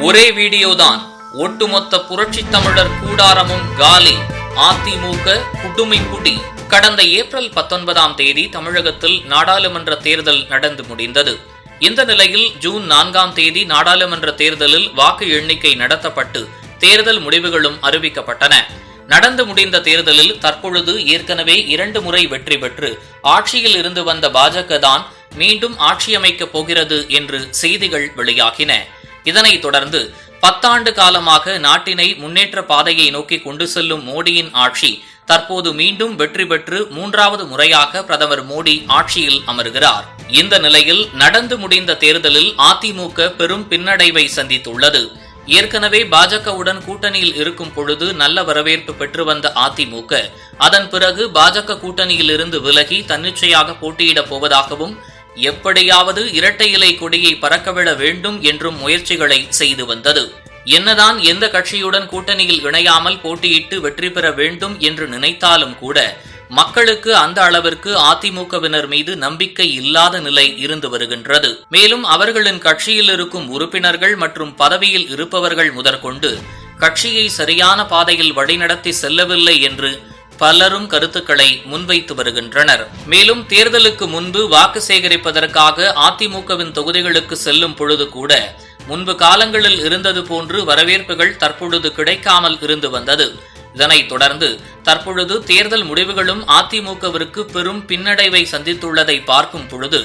ஒரே வீடியோ தான் ஒட்டுமொத்த புரட்சி தமிழர் கூடாரமும் காலி. அதிமுக குடுமி குடி. கடந்த ஏப்ரல் பத்தொன்பதாம் தேதி தமிழகத்தில் நாடாளுமன்ற தேர்தல் நடந்து முடிந்தது. இந்த நிலையில் ஜூன் நான்காம் தேதி நாடாளுமன்ற தேர்தலில் வாக்கு எண்ணிக்கை நடத்தப்பட்டு தேர்தல் முடிவுகளும் அறிவிக்கப்பட்டன. நடந்து முடிந்த தேர்தலில் தற்பொழுது ஏற்கனவே இரண்டு முறை வெற்றி பெற்று ஆட்சியில் இருந்து வந்த பாஜக தான் மீண்டும் ஆட்சியமைக்கப் போகிறது என்று செய்திகள் வெளியாகின. இதனைத் தொடர்ந்து பத்தாண்டு காலமாக நாட்டினை முன்னேற்ற பாதையை நோக்கி கொண்டு செல்லும் மோடியின் ஆட்சி தற்போது மீண்டும் வெற்றி பெற்று மூன்றாவது முறையாக பிரதமர் மோடி ஆட்சியில் அமர்கிறார். இந்த நிலையில் நடந்து முடிந்த தேர்தலில் அதிமுக பெரும் பின்னடைவை சந்தித்துள்ளது. ஏற்கனவே பாஜகவுடன் கூட்டணியில் இருக்கும் பொழுது நல்ல வரவேற்பு பெற்று வந்த அதிமுக அதன் பிறகு பாஜக கூட்டணியில் இருந்து விலகி தன்னிச்சையாக போட்டியிடப் போவதாகவும் எப்படியாவது இரட்டை இலை கொடியை பறக்கவிட வேண்டும் என்றும் முயற்சிகளை செய்து வந்தது. என்னதான் எந்த கட்சியுடன் கூட்டணியில் இணையாமல் போட்டியிட்டு வெற்றி பெற வேண்டும் என்று நினைத்தாலும் கூட மக்களுக்கு அந்த அளவிற்கு அதிமுகவினர் மீது நம்பிக்கை இல்லாத நிலை இருந்து வருகின்றது. மேலும் அவர்களின் கட்சியில் இருக்கும் உறுப்பினர்கள் மற்றும் பதவியில் இருப்பவர்கள் முதற்கொண்டு கட்சியை சரியான பாதையில் வழிநடத்தி செல்லவில்லை என்று பலரும் கருத்துக்களை முன்வைத்து வருகின்றனர். மேலும் தேர்தலுக்கு முன்பு வாக்கு சேகரிப்பதற்காக அதிமுகவின் தொகுதிகளுக்கு செல்லும் பொழுது கூட முன்பு காலங்களில் இருந்தது போன்று வரவேற்புகள் தற்பொழுது கிடைக்காமல் இருந்து வந்தது. இதனைத் தொடர்ந்து தற்பொழுது தேர்தல் முடிவுகளும் அதிமுகவிற்கு பெரும் பின்னடைவை சந்தித்துள்ளதை பார்க்கும் பொழுது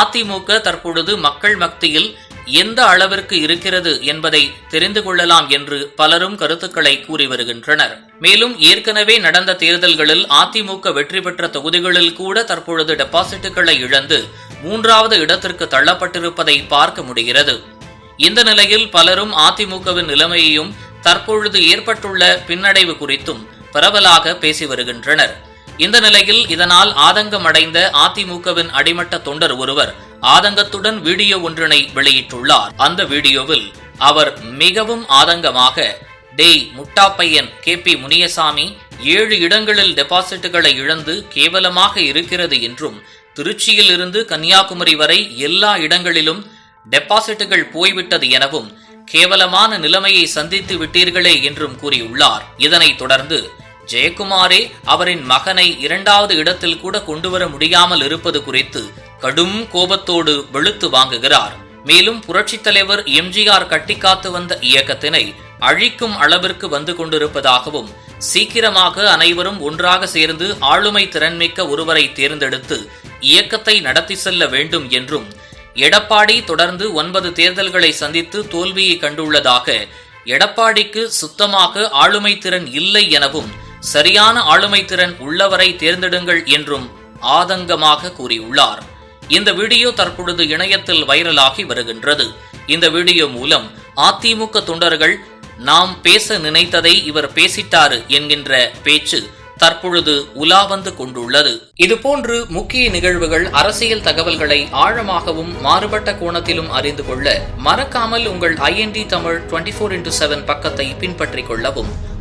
அதிமுக தற்பொழுது மக்கள் மத்தியில் எந்த அளவிற்கு இருக்கிறது என்பதை தெரிந்து கொள்ளலாம் என்று பலரும் கருத்துக்களை கூறி வருகின்றனர். மேலும் ஏற்கனவே நடந்த தேர்தல்களில் அதிமுக வெற்றி பெற்ற தொகுதிகளில் கூட தற்பொழுது டெபாசிட்டுகளை இழந்து மூன்றாவது இடத்திற்கு தள்ளப்பட்டிருப்பதை பார்க்க முடிகிறது. இந்த நிலையில் பலரும் அதிமுகவின் நிலைமையையும் தற்பொழுது ஏற்பட்டுள்ள பின்னடைவு குறித்தும் பரவலாக பேசி வருகின்றனர். இந்த நிலையில் இதனால் ஆதங்கமடைந்த அதிமுகவின் அடிமட்ட தொண்டர் ஒருவர் ஆதங்கத்துடன் வீடியோ ஒன்றினை வெளியிட்டுள்ளார். அந்த வீடியோவில் அவர் மிகவும் ஆதங்கமாக டேய் முட்டாப்பையன் கே. பி. முனியசாமி ஏழு இடங்களில் டெபாசிட்டுகளை இழந்து கேவலமாக இருக்கிறது என்றும் திருச்சியில் இருந்து கன்னியாகுமரி வரை எல்லா இடங்களிலும் டெபாசிட்டுகள் போய்விட்டது எனவும் கேவலமான நிலைமையை சந்தித்து விட்டீர்களே என்றும் கூறியுள்ளார். இதனைத் தொடர்ந்து ஜெயக்குமாரே அவரின் மகனை இரண்டாவது இடத்தில் கூட கொண்டுவர முடியாமல் இருப்பது குறித்து கடும் கோபத்தோடு வெளுத்து வாங்குகிறார். மேலும் புரட்சித் தலைவர் எம்ஜிஆர் கட்டிக்காத்து வந்த இயக்கத்தினை அழிக்கும் அளவிற்கு வந்து கொண்டிருப்பதாகவும் சீக்கிரமாக அனைவரும் ஒன்றாக சேர்ந்து ஆளுமை திறன்மிக்க ஒருவரை தேர்ந்தெடுத்து இயக்கத்தை நடத்தி செல்ல வேண்டும் என்றும் எடப்பாடி தொடர்ந்து ஒன்பது தேர்தல்களை சந்தித்து தோல்வியை கண்டுள்ளதாக எடப்பாடிக்கு சுத்தமாக ஆளுமை திறன் இல்லை எனவும் சரியான ஆளுமை திறன் உள்ளவரை தேர்ந்தெடுங்கள் என்றும் ஆதங்கமாக கூறியுள்ளார். இந்த வீடியோ தற்பொழுது இணையத்தில் வைரலாகி வருகின்றது. இந்த வீடியோ மூலம் அதிமுக தொண்டர்கள் நாம் பேச நினைத்ததை இவர் பேசிட்டாரு என்கின்ற பேச்சு தற்பொழுது உலா வந்து கொண்டுள்ளது. இதுபோன்று முக்கிய நிகழ்வுகள் அரசியல் தகவல்களை ஆழமாகவும் மாறுபட்ட கோணத்திலும் அறிந்து கொள்ள மறக்காமல் உங்கள் IND Tamil twenty four into seven பக்கத்தை பின்பற்றிக் கொள்ளவும்.